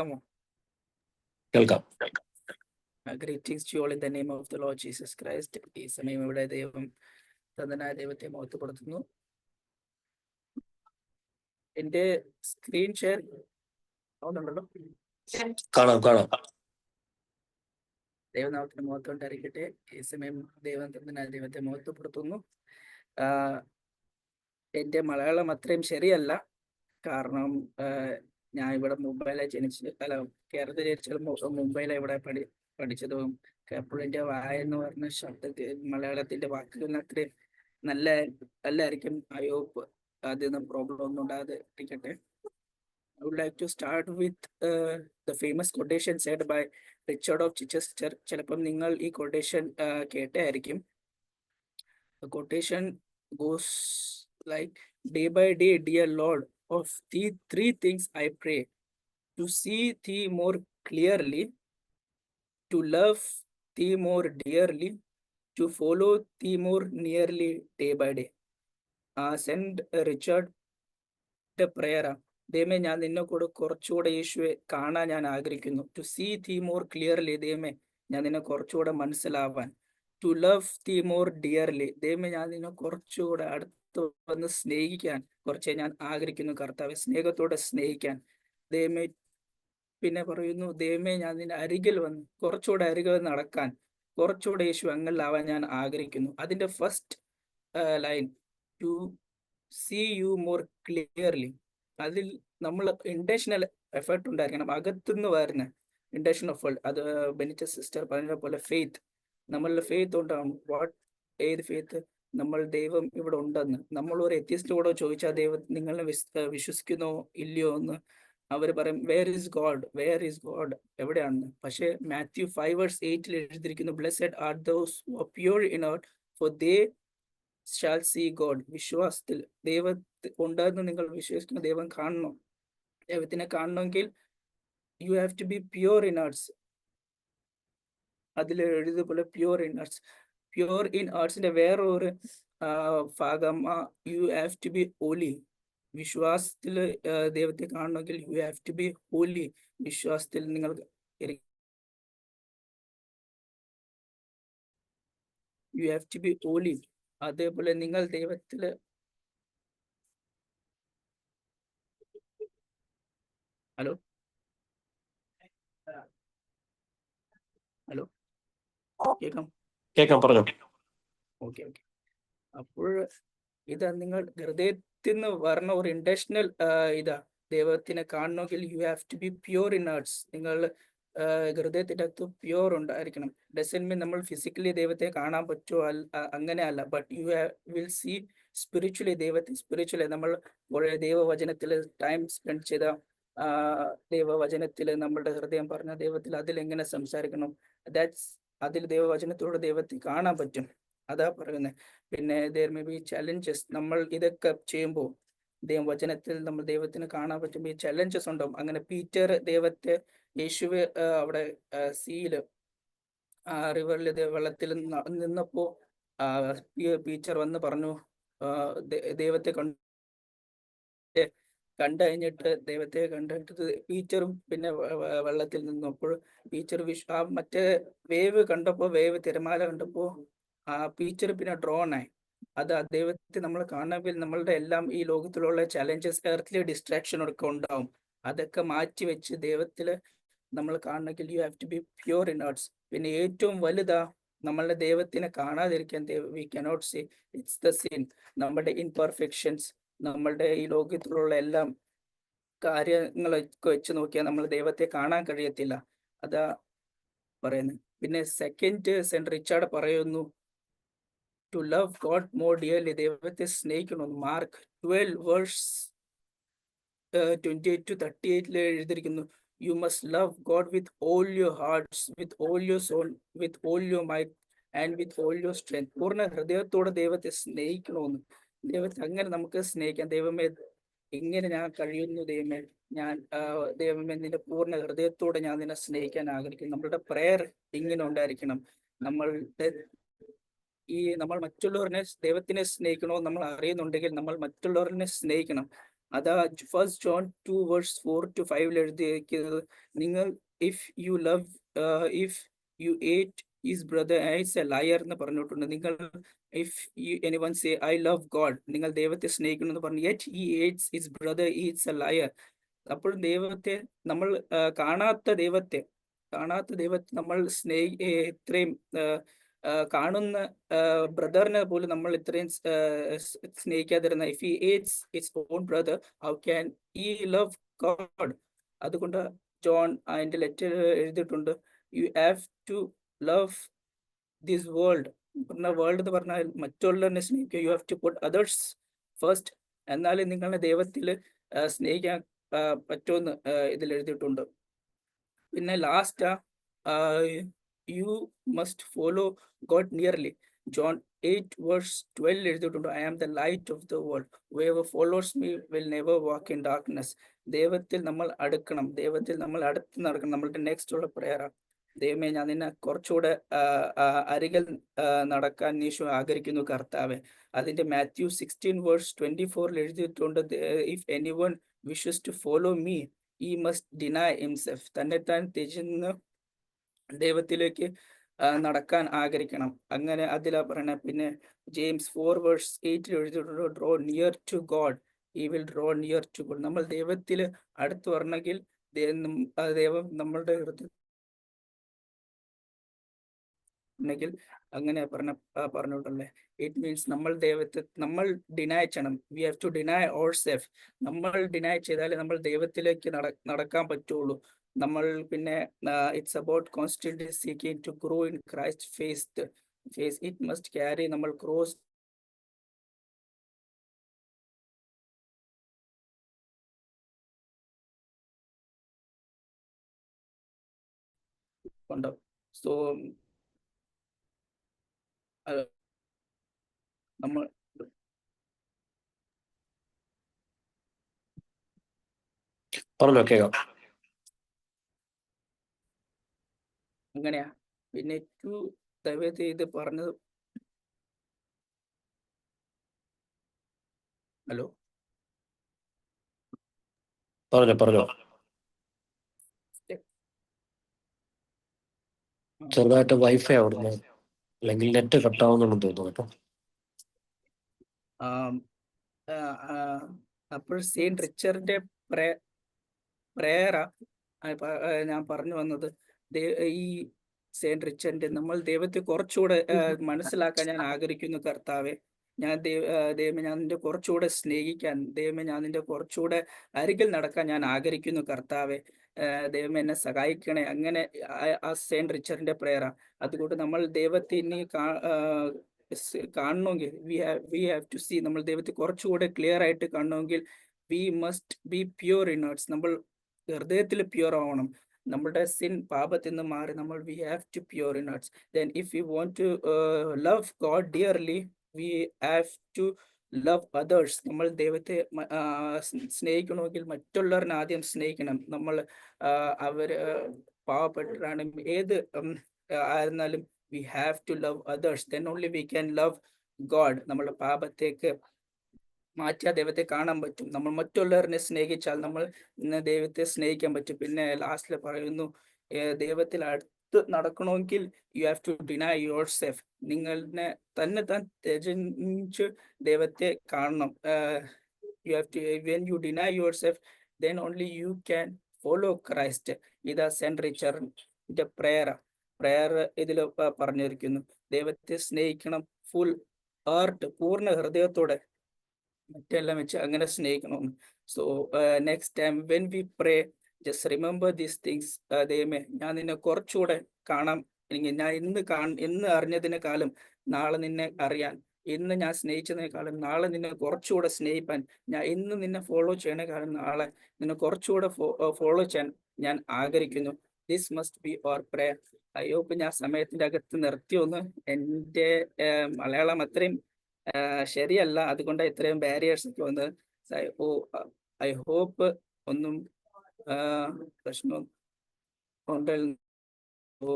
കേൾക്കാമോ? കേൾക്കാം. Greetings to all in the name of the Lord Jesus Christ ഈ സമയം ഇവിടെ ദൈവം തന്നനായ ദൈവത്തെ മഹത്വപ്പെടുത്തുന്നു. എന്റെ സ്ക്രീൻ ഷെയർ ആവുന്നുണ്ടല്ലോ കാണാം കാണാം. ദൈവനാമത്തിന് ഈ സമയം ദൈവം തന്നനായ ദൈവത്തെ മഹത്വപ്പെടുത്തുന്നു. ആ, എന്റെ മലയാളം അത്രയും ശരിയല്ല. കാരണം ആ, ഞാൻ ഇവിടെ മുംബൈയിലെ ജനിച്ച് അല്ല കേരളത്തിൽ ജനിച്ച മുംബൈയിലെ ഇവിടെ പഠി പഠിച്ചതും അപ്പോൾ വായ എന്ന് പറഞ്ഞ ശബ്ദത്തിൽ മലയാളത്തിന്റെ വാക്കുകൾ അത്രയും നല്ല നല്ലതായിരിക്കും ഐ ഹോപ്പ് അതിന് പ്രോബ്ലം ഒന്നും ഉണ്ടാകാതെ ഇരിക്കട്ടെ would like to start with uh, the famous quotation said by Richard of Chichester. ചിലപ്പം നിങ്ങൾ ഈ uh, കേട്ടായിരിക്കും. Quotation goes like, Day by day, dear Lord, of the three things I pray, to see thee more clearly, to love thee more dearly, to follow thee more nearly day by day. Uh, send uh, Richard the prayer. ദൈവമേ ഞാൻ നിന്നെ കൂടെ കുറച്ചുകൂടെ യേശുവെ കാണാൻ ഞാൻ ആഗ്രഹിക്കുന്നു to see thee more clearly ദൈവമേ ഞാൻ നിന്നെ കുറച്ചുകൂടെ മനസ്സിലാവാൻ to love thee more dearly ദൈവമേ ഞാൻ നിന്നെ കുറച്ചുകൂടെ അടുത്ത് വന്ന് സ്നേഹിക്കാൻ കുറച്ച് ഞാൻ ആഗ്രഹിക്കുന്നു കർത്താവെ സ്നേഹത്തോടെ സ്നേഹിക്കാൻ. ദൈവമേ പിന്നെ പറയുന്നു ദൈവമേ ഞാൻ നിന്റെ അരികിൽ വന്ന് കുറച്ചുകൂടെ അരികിൽ നടക്കാൻ കുറച്ചുകൂടെ യേശു അങ്ങളിലാവാൻ ഞാൻ ആഗ്രഹിക്കുന്നു. അതിന്റെ first line to see you more clearly അതിൽ നമ്മൾ ഇന്റൻഷണൽ എഫേർട്ട് ഉണ്ടായിരിക്കണം. അകത്തുനിന്ന് വരുന്ന ഇന്റൻഷൻ ഓഫ് അത് ബെനിച്ച സിസ്റ്റർ പറഞ്ഞ പോലെ ഫെയ്ത്ത് നമ്മളുടെ ഫെയ്ത്ത് ഉണ്ടാകും വാട്ട് ഏത് ഫെയ്ത്ത് നമ്മൾ ദൈവം ഇവിടെ ഉണ്ടെന്ന്. നമ്മൾ ഒരു എത്തിയസ്റ്റിലൂടെ ചോദിച്ചാൽ ദൈവം നിങ്ങൾ വിശ്വസിക്കുന്നോ ഇല്ലയോ എന്ന് അവർ പറയും where is God where is God എവിടെയാണ് പക്ഷേ മാത്യു ഫൈവ് വേഴ്സ് എയ്റ്റിൽ എഴുതിയിരിക്കുന്നു blessed are those pure in heart for they shall see God വിശ്വാസത്തിൽ ദൈവ ഉണ്ടെന്ന് നിങ്ങൾ വിശ്വസിക്കുന്ന ദൈവം കാണണം. ദൈവത്തിനെ കാണണമെങ്കിൽ you have to be pure in hearts അതിൽ എഴുതുപോലെ pure in hearts pure in ആർട്സിന്റെ വേറെ ഒരു ആ, ഭാഗം you have to be holy വിശ്വാസത്തിൽ ദൈവത്തെ കാണണമെങ്കിൽ you have to be holy വിശ്വാസത്തിൽ നിങ്ങൾ you have to be holy അതേപോലെ നിങ്ങൾ ദൈവത്തിൽ ഹലോ ഹലോ കേൾക്കാം. കേൾക്കാം പറഞ്ഞു. Okay okay. അപ്പോൾ ഇത് നിങ്ങൾ ഹൃദയത്തിൽ നിന്ന് പറഞ്ഞ ഒരു ഇന്റൻഷണൽ ഇതാ ദൈവത്തിനെ കാണണമെങ്കിൽ you have to be pure in hearts നിങ്ങൾ ഹൃദയത്തിന്റെ അകത്ത് പ്യൂർ ഉണ്ടായിരിക്കണം. ഡസൻ മീൻ നമ്മൾ ഫിസിക്കലി ദൈവത്തെ കാണാൻ പറ്റുമോ അല്ല. അ- അങ്ങനെയല്ല but you will see spiritually ദൈവത്തെ സ്പിരിച്വലി നമ്മൾ വളരെ ദൈവവചനത്തിൽ ടൈം സ്പെൻഡ് ചെയ്ത ദൈവവചനത്തിൽ നമ്മളുടെ ഹൃദയം പറഞ്ഞ ദൈവത്തിൽ അതിൽ എങ്ങനെ സംസാരിക്കണം? ദാറ്റ്സ് അതിൽ ദൈവവചനത്തോടെ ദൈവത്തെ കാണാൻ പറ്റും. അതാ പറയുന്നത് പിന്നെ ദർ മേ ബി ചലഞ്ചസ് നമ്മൾ ഇതൊക്കെ ചെയ്യുമ്പോൾ ദൈവവചനത്തിൽ നമ്മൾ ദൈവത്തിന് കാണാൻ പറ്റുമ്പോൾ ഈ ചലഞ്ചസ് ഉണ്ടാവും അങ്ങനെ പീറ്റർ ദൈവത്തെ യേശുവെ അവിടെ സീൽ റിവറിൽ വെള്ളത്തിൽ നിന്നപ്പോ പീച്ചർ വന്ന് പറഞ്ഞു ദൈവത്തെ കണ്ടു. കണ്ടു കഴിഞ്ഞിട്ട് ദൈവത്തെ കണ്ടിട്ട് പീച്ചറും പിന്നെ വെള്ളത്തിൽ നിന്നപ്പോൾ പീച്ചർ വിഷ് ആ മറ്റേ വേവ് കണ്ടപ്പോ വേവ് തിരമാല കണ്ടപ്പോ ആ പീച്ചർ പിന്നെ ഡ്രോൺ ആയി. അത് ആ ദൈവത്തെ നമ്മൾ കാണണമെങ്കിൽ നമ്മളുടെ എല്ലാം ഈ ലോകത്തിലുള്ള ചലഞ്ചസ് എർത്തിലെ ഡിസ്ട്രാക്ഷൻ ഒക്കെ ഉണ്ടാവും. അതൊക്കെ മാറ്റി വെച്ച് ദൈവത്തിൽ നമ്മൾ കാണണമെങ്കിൽ you have to be pure in hearts പിന്നെ ഏറ്റവും വലുതാ നമ്മളുടെ ദൈവത്തിനെ കാണാതിരിക്കാൻ we cannot see it's the sin നമ്മുടെ ഇൻപെർഫെക്ഷൻസ് നമ്മളുടെ ഈ ലോകത്തിലുള്ള എല്ലാം കാര്യങ്ങളൊക്കെ വെച്ച് നോക്കിയാൽ നമ്മൾ ദൈവത്തെ കാണാൻ കഴിയത്തില്ല. അതാ പറയുന്നത് പിന്നെ സെക്കൻഡ് സെന്റ് റിച്ചാർഡ് പറയുന്നു to love God more dearly ദൈവത്തെ സ്നേഹിക്കണമെന്ന്. Mark twelve verse twenty eight to thirty എയ്റ്റിൽ എഴുതിയിരിക്കുന്നു you must love God with all your hearts with all your soul with all your mind and with all your strength പൂർണ ഹൃദയത്തോടെ ദൈവത്തെ സ്നേഹിക്കണമെന്ന്. ദൈവത്തെ അങ്ങനെ നമുക്ക് സ്നേഹിക്കാം. ദൈവമേ ഇങ്ങനെ ഞാൻ കഴിയുന്നു. ദൈവമേ ഞാൻ ദൈവമേ നിന്റെ പൂർണ ഹൃദയത്തോടെ ഞാൻ നിന്നെ സ്നേഹിക്കാൻ ആഗ്രഹിക്കുന്നു. നമ്മളുടെ പ്രയർ ഇങ്ങനെ ഉണ്ടായിരിക്കണം. നമ്മളുടെ ഈ നമ്മൾ മറ്റുള്ളവരെ ദൈവത്തിനെ സ്നേഹിക്കണോ നമ്മൾ അറിയുന്നുണ്ടെങ്കിൽ നമ്മൾ മറ്റുള്ളവരെ സ്നേഹിക്കണം. അതാ first John two verse four to ഫൈവിൽ എഴുതിയിരിക്കുന്നത് നിങ്ങൾ if you love if you hate his brother is a liar എന്ന് പറഞ്ഞിട്ടുണ്ട്. നിങ്ങൾ if you anyone say I love God നിങ്ങൾ ദൈവത്തെ സ്നേഹിക്കുന്നു എന്ന് പറഞ്ഞു yet he hates his brother is a liar അപ്പോൾ ദൈവത്തെ നമ്മൾ കാണാത്ത ദൈവത്തെ കാണാത്ത ദൈവത്തെ നമ്മൾ സ്നേഹി ഇത്രയും കാണുന്ന ബ്രദറിനെ പോലും നമ്മൾ ഇത്രയും സ്നേഹിക്കാതിരുന്ന if he hates its own brother how can he love God അതുകൊണ്ട് ജോൺ അതിന്റെ ലെറ്റർ എഴുതിയിട്ടുണ്ട്. You have to love this world പറഞ്ഞ വേൾഡ് എന്ന് പറഞ്ഞാൽ മറ്റുള്ളവരെ സ്നേഹിക്കുക. You have to put others first എന്നാലും നിങ്ങളെ ദൈവത്തിൽ സ്നേഹിക്കാൻ പറ്റുമെന്ന് ഇതിൽ എഴുതിയിട്ടുണ്ട്. പിന്നെ last you must follow God nearly John eight verse twelve എഴുതിയിട്ടുണ്ട്. I am the light of the world whoever follows me will never walk in darkness ദൈവത്തിൽ നമ്മൾ അടുക്കണം. ദൈവത്തിൽ നമ്മൾ അടുത്ത് നടക്കണം. നമ്മളുടെ നെക്സ്റ്റ് ഉള്ള പ്രയറാണ് ദൈവമേ ഞാൻ നിന്നെ കുറച്ചുകൂടെ അരികിൽ നടക്കാൻ നീശു ആഗ്രഹിക്കുന്നു കർത്താവെ. അതിന്റെ മാത്യു സിക്സ്റ്റീൻ വേഴ്സ് ട്വന്റി ഫോറിൽ എഴുതിയിട്ടുണ്ട് if anyone wishes to follow me he must deny himself തന്നെ താൻ ത്യജിന്ന് ദൈവത്തിലേക്ക് നടക്കാൻ ആഗ്രഹിക്കണം. അങ്ങനെ അതിലാ പറയണ പിന്നെ ജെയിംസ് ഫോർ വേഴ്സ് എയ്റ്റിൽ എഴുതിയിട്ടുണ്ട് draw near to God he will draw near to God നമ്മൾ ദൈവത്തിൽ അടുത്ത് വരണമെങ്കിൽ ദൈവം നമ്മളുടെ ഹൃദയ ഉണ്ടെങ്കിൽ അങ്ങനെ പറഞ്ഞ ആ, പറഞ്ഞിട്ടുള്ളേ ഇറ്റ് മീൻസ് നമ്മൾ ദൈവത്തെ നമ്മൾ ഡിനൈ ചെയ്യണം. We have to deny our self നമ്മൾ ഡിനൈ ചെയ്താലേ നമ്മൾ ദൈവത്തിലേക്ക് നടക്കാൻ പറ്റുള്ളൂ. നമ്മൾ പിന്നെ it's about constant seeking to grow in Christ faith faith it must carry നമ്മൾ ക്രോസ് സോ നമ്മൾ പറഞ്ഞോ കേൾക്കാം. അങ്ങനെയാ. പിന്നെ ടു ദയവേത് ചെയ്ത് പറഞ്ഞത് ഹലോ? പറഞ്ഞോ പറഞ്ഞോ. ചെറുതായിട്ട് വൈഫൈ അവിടുന്ന് അല്ലെങ്കിൽ നെറ്റ് കട്ടാവുന്നുണ്ടെന്ന് തോന്നുന്നു കേട്ടോ. അപ്പോൾ സെയിന്റ് റിച്ചർഡിന്റെ പ്രേ പ്രേയറാ. ഞാൻ പറഞ്ഞു വന്നത് ഈ സെയിന്റ് റിച്ചർഡിന്റെ നമ്മൾ ദൈവത്തെ കുറച്ചുകൂടെ മനസ്സിലാക്കാൻ ഞാൻ ആഗ്രഹിക്കുന്നു കർത്താവെ. ഞാൻ ദൈവം ദൈവമേ ഞാൻ നിന്റെ കുറച്ചുകൂടെ സ്നേഹിക്കാൻ ദൈവമേ ഞാൻ നിന്റെ കുറച്ചുകൂടെ അരികിൽ നടക്കാൻ ഞാൻ ആഗ്രഹിക്കുന്നു കർത്താവെ. ആ, ദൈവമേ എന്നെ സഹായിക്കണേ. അങ്ങനെ ആ- സെയിന്റ് സെയിന്റ് റിച്ചർഡിന്റെ പ്രേയറാ. അതുകൊണ്ട് നമ്മൾ ദൈവത്തെ ഇനി കാ- കാണണമെങ്കിൽ we have we have to see നമ്മൾ ദൈവത്തെ കുറച്ചുകൂടെ ക്ലിയർ ആയിട്ട് കാണണമെങ്കിൽ we must be pure in hearts. നമ്മൾ ഹൃദയത്തിൽ പ്യുർ ആവണം. നമ്മുടെ സിൻ പാപത്തിൽ നിന്ന് മാറി നമ്മൾ we have to pure in hearts. Then if you want to love God dearly we have to love others നമ്മൾ ദൈവത്തെ സ്നേഹിക്കണമെങ്കിൽ മറ്റുള്ളവരെ ആദ്യം സ്നേഹിക്കണം. നമ്മൾ അവർ പാവപ്പെട്ടവരാണെങ്കിൽ ഏത് ആയിരുന്നാലും we have to love others then only we can love God നമ്മുടെ പാപത്തേക്ക് മാറ്റി ആ ദൈവത്തെ കാണാൻ പറ്റും. നമ്മൾ മറ്റുള്ളവരെ സ്നേഹിച്ചാൽ നമ്മൾ ദൈവത്തെ സ്നേഹിക്കാൻ പറ്റും. പിന്നെ ലാസ്റ്റിൽ പറയുന്നു ദൈവത്തിൽ അടുത്ത് നടക്കണമെങ്കിൽ you have to deny your self നിങ്ങളെ തന്നെ താൻ ത്യജിച്ച് ദൈവത്തെ കാണണം. You have to when you deny your self then only you can follow Christ ഇതാ സെന്റ് റിച്ചറിന്റെ പ്രേയർ പ്രേയർ ഇതിൽ പറഞ്ഞിരിക്കുന്നു. ദൈവത്തെ സ്നേഹിക്കണം ഫുൾ ഹാർട്ട് പൂർണ ഹൃദയത്തോടെ മറ്റെല്ലാം വെച്ച് അങ്ങനെ സ്നേഹിക്കണം so next time when we pray just remember these things ദൈവമേ ഞാൻ നിന്നെ കുറച്ചുകൂടെ കാണാം. അല്ലെങ്കിൽ ഞാൻ ഇന്ന് കാ ഇന്ന് അറിഞ്ഞതിനേക്കാളും നാളെ നിന്നെ അറിയാൻ ഇന്ന് ഞാൻ സ്നേഹിച്ചതിനേക്കാളും നാളെ നിന്നെ കുറച്ചുകൂടെ സ്നേഹിപ്പാൻ ഞാൻ ഇന്ന് നിന്നെ ഫോളോ ചെയ്യണേക്കാളും നാളെ നിന്നെ കുറച്ചുകൂടെ ഫോളോ ചെയ്യാൻ ഞാൻ ആഗ്രഹിക്കുന്നു. This must be our prayer അയ്യോ ഇപ്പൊ ഞാൻ സമയത്തിന്റെ അകത്ത് നിർത്തി ഒന്ന്. എന്റെ മലയാളം അത്രയും ശരിയല്ല. അതുകൊണ്ട് ഇത്രയും ബാരിയേഴ്സ് ഒക്കെ വന്നത്. ഐ ഹോപ്പ് ഒന്നും പ്രശ്നം ഉണ്ടെങ്കിൽ ഓ